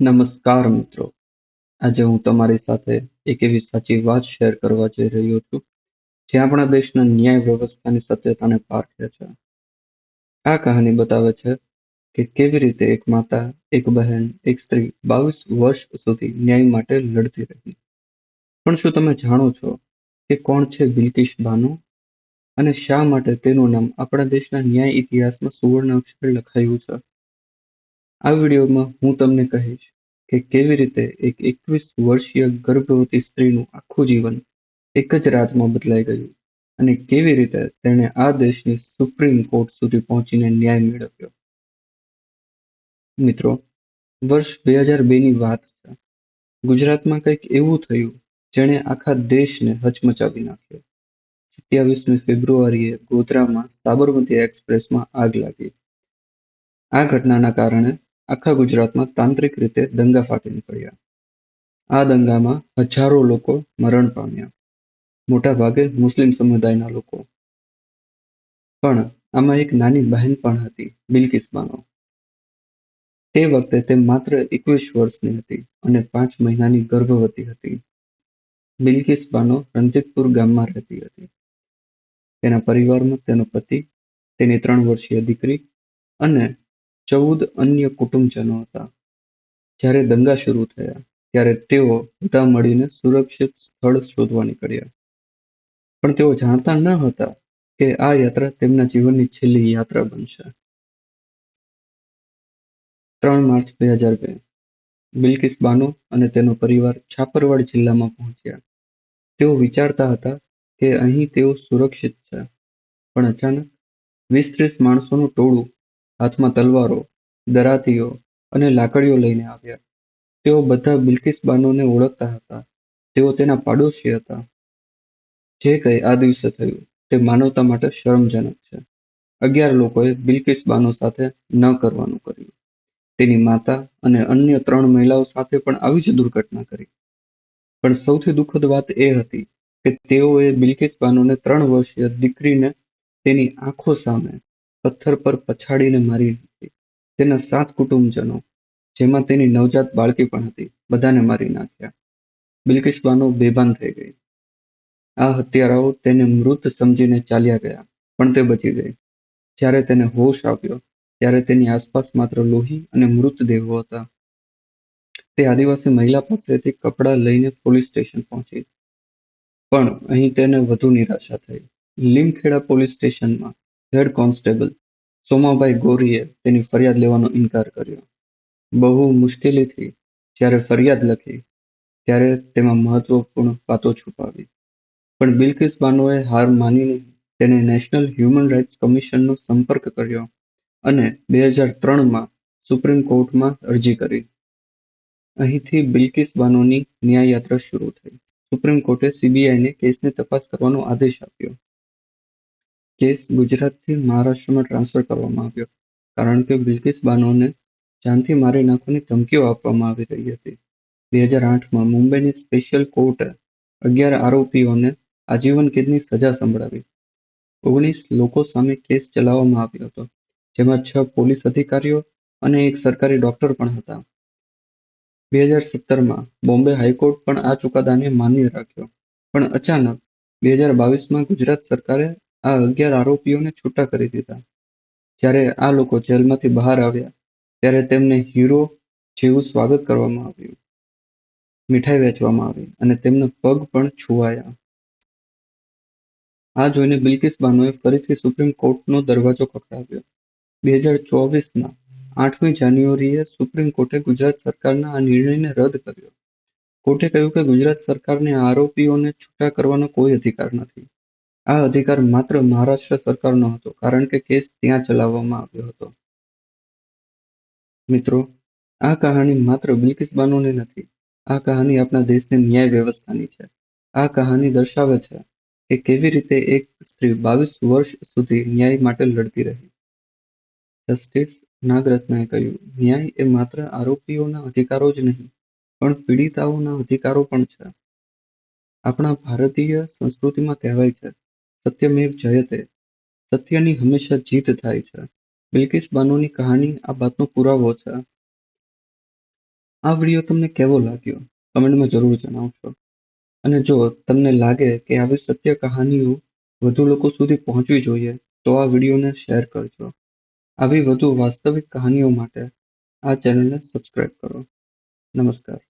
નમસ્કાર મિત્રો. આજે હું તમારી સાથે એક એવી સાચી વાત શેર કરવા જઈ રહ્યો છું, જે આપણા દેશના ન્યાય વ્યવસ્થાની સત્યતાને પારખે છે. આ કહાની બતાવે છે કે કેવી રીતે એક માતા, એક બહેન, એક સ્ત્રી બાવીસ વર્ષ સુધી ન્યાય માટે લડતી રહી. પણ શું તમે જાણો છો કે કોણ છે બિલકિશ બાનુ અને શા માટે તેનું નામ આપણા દેશના ન્યાય ઇતિહાસમાં સુવર્ણ અક્ષરે લખાયું છે? આ વિડીયોમાં હું તમને કહીશ કે કેવી રીતે એક એકવીસ વર્ષીય ગર્ભવતી સ્ત્રીનું આખું જીવન એક જ રાતમાં બદલાઈ ગયું અને કેવી રીતે તેણે આ દેશની સુપ્રીમ કોર્ટ સુધી પહોંચીને ન્યાય મેળવ્યો. મિત્રો, વર્ષ બે હજાર બેની વાત છે. ગુજરાતમાં કંઈક એવું થયું જેણે આખા દેશને હચમચાવી નાખ્યો. સત્યાવીસમી ફેબ્રુઆરીએ ગોધરામાં સાબરમતી એક્સપ્રેસમાં આગ લાગી. આ ઘટનાના કારણે આખા ગુજરાતમાં તાંત્રિક રીતે દંગા ફાટી નીકળ્યા. આ દંગામાં હજારો લોકો મરણ પામ્યા. મોટા ભાગે મુસ્લિમ સમુદાયના લોકો. પણ આમાં એક નાની બહેન પણ હતી, બિલકિસ તે વખતે તે માત્ર એકવીસ વર્ષની હતી અને પાંચ મહિનાની ગર્ભવતી હતી. બિલકિસ બાનો રંજીતપુર ગામમાં રહેતી હતી. તેના પરિવારમાં તેનો પતિ, તેની ત્રણ વર્ષીય દીકરી અને ચૌદ અન્ય કુટુંબજનો હતા. જ્યારે દંગા શરૂ થયા, ત્યારે તેઓ બધા મળીને સુરક્ષિત સ્થળ શોધવા નીકળ્યા. પણ તેઓ જાણતા ન હતા કે આ યાત્રા તેમના જીવનની છેલ્લી યાત્રા બનશે. ત્રણ માર્ચ બે હજાર બે બિલકિસ બાનો અને તેનો પરિવાર છાપરવાડ જિલ્લામાં પહોંચ્યા. તેઓ વિચારતા હતા કે અહીં તેઓ સુરક્ષિત છે, પણ અચાનક વીસ ત્રીસ માણસોનું ટોળું હાથમાં તલવારો, દરાતીઓ અને લાકડીઓ લઈને આવ્યા. તેઓ બધા બિલ્કિસ બાનોને ઓળખતા હતા. તેઓ તેના પાડોશી હતા. જે કંઈ આ દિવસે થયું તે માનવતા માટે શરમજનક છે. અગિયાર લોકોએ બિલ્કિસ બાનો સાથે ન કરવાનું કર્યું. તેની માતા અને અન્ય ત્રણ મહિલાઓ સાથે પણ આવી જ દુર્ઘટના કરી. પણ સૌથી દુઃખદ વાત એ હતી કે તેઓએ બિલ્કિસ બાનોને ત્રણ વર્ષીય દીકરીને તેની આંખો સામે પથ્થર પર પછાડીને મારી નાખી. તેના સાત કુટુંબજનો, જેમાં તેની નવજાત બાળકી પણ હતી, બધાને મારી નાખ્યા. બિલકિશ બાનો બેભાન થઈ ગઈ. આ હત્યારાઓ તેને મૃત સમજીને ચાલ્યા ગયા, પણ તે બચી ગઈ. જ્યારે તેને હોશ આવ્યો, ત્યારે તેની આસપાસ માત્ર લોહી અને મૃતદેહો હતા. તે આદિવાસી મહિલા પાસેથી કપડાં લઈને પોલીસ સ્ટેશન પહોંચી. પણ અહીં તેને વધુ નિરાશા થઈ. લીમખેડા પોલીસ સ્ટેશનમાં હેડ કોન્સ્ટેબલ સોમાભાઈ ગોરીએ તેની ફરિયાદ લેવાનો ઇનકાર કર્યો. બહુ મુશ્કેલીથી જ્યારે ફરિયાદ લખી, ત્યારે તેમાં મહત્વપૂર્ણ વાતો છુપાવી. પણ બિલકિસ બાનોએ હાર માનીને તેને નેશનલ હ્યુમન રાઇટ્સ કમિશનનો સંપર્ક કર્યો અને બે હજાર ત્રણમાં સુપ્રીમ કોર્ટમાં અરજી કરી. અહીંથી બિલકિસ બાનોની ન્યાય યાત્રા શરૂ થઈ. સુપ્રીમ કોર્ટે સીબીઆઈને કેસની તપાસ કરવાનો આદેશ આપ્યો. કેસ ગુજરાતથી મહારાષ્ટ્રમાં ટ્રાન્સફર કરવામાં આવ્યો. કારણ કે બિલ્કિસ બાનોને જાનથી મારી નાખવાની ધમકીઓ આપવામાં આવી રહી હતી. બે હજાર આઠમાં મુંબઈની સ્પેશિયલ કોર્ટે અગિયાર આરોપીઓને આજીવન કેદની સજા સંભળાવી. ઓગણીસ લોકો સામે કેસ ચલાવવામાં આવ્યો હતો, જેમાં છ પોલીસ અધિકારીઓ અને એક સરકારી ડોક્ટર પણ હતા. બે હજાર સત્તરમાં બોમ્બે હાઈકોર્ટ પણ આ ચુકાદાને માન્ય રાખ્યો. પણ અચાનક બે હજાર બાવીસમાં ગુજરાત સરકારે આ અગિયાર આરોપીઓને છૂટા કરી દીધા. જ્યારે આ લોકો જેલમાંથી બહાર આવ્યા, ત્યારે તેમને હીરો જેવું સ્વાગત કરવામાં આવ્યું. મીઠાઈ વેચવામાં આવી અને તેમના પગ પણ છુવાયા. આ જોઈને બિલ્કિસ બાનોએ ફરીથી સુપ્રીમ કોર્ટનો દરવાજો ખખડાવ્યો. બે હજાર ચોવીસના આઠમી જાન્યુઆરીએ સુપ્રીમ કોર્ટે ગુજરાત સરકારના આ નિર્ણયને રદ કર્યો. કોર્ટે કહ્યું કે ગુજરાત સરકારને આરોપીઓને છૂટા કરવાનો કોઈ અધિકાર નથી. આ અધિકાર માત્ર મહારાષ્ટ્ર સરકારનો હતો, કારણ કે કેસ ત્યાં ચલાવવામાં આવ્યો હતો. મિત્રો, આ કહાની માત્ર બિલકિસ બાનુની નથી, આ કહાની આપણા દેશની ન્યાય વ્યવસ્થાની છે. આ કહાની દર્શાવે છે કે કેવી રીતે એક સ્ત્રી બાવીસ વર્ષ સુધી ન્યાય માટે લડતી રહી. જસ્ટિસ નાગરત્નએ કહ્યું, ન્યાય એ માત્ર આરોપીઓના અધિકારો જ નહીં, પણ પીડિતાઓના અધિકારો પણ છે. આપણા ભારતીય સંસ્કૃતિમાં કહેવાય છે સત્યમેવ જયતે સત્યની હંમેશા જીત થાય છે. બિલકિસ બાનોની કહાની આ વાતનો પુરાવો છે. આ વીડિયો તમને કેવો લાગ્યો? કમેન્ટમાં જરૂર જણાવશો. અને જો તમને લાગે કે આવી સત્ય કહાનીઓ વધુ લોકો સુધી પહોંચવી જોઈએ, તો આ વિડીયોને શેર કરજો. આવી વધુ વાસ્તવિક કહાનીઓ માટે આ ચેનલને સબસ્ક્રાઇબ કરો. નમસ્કાર.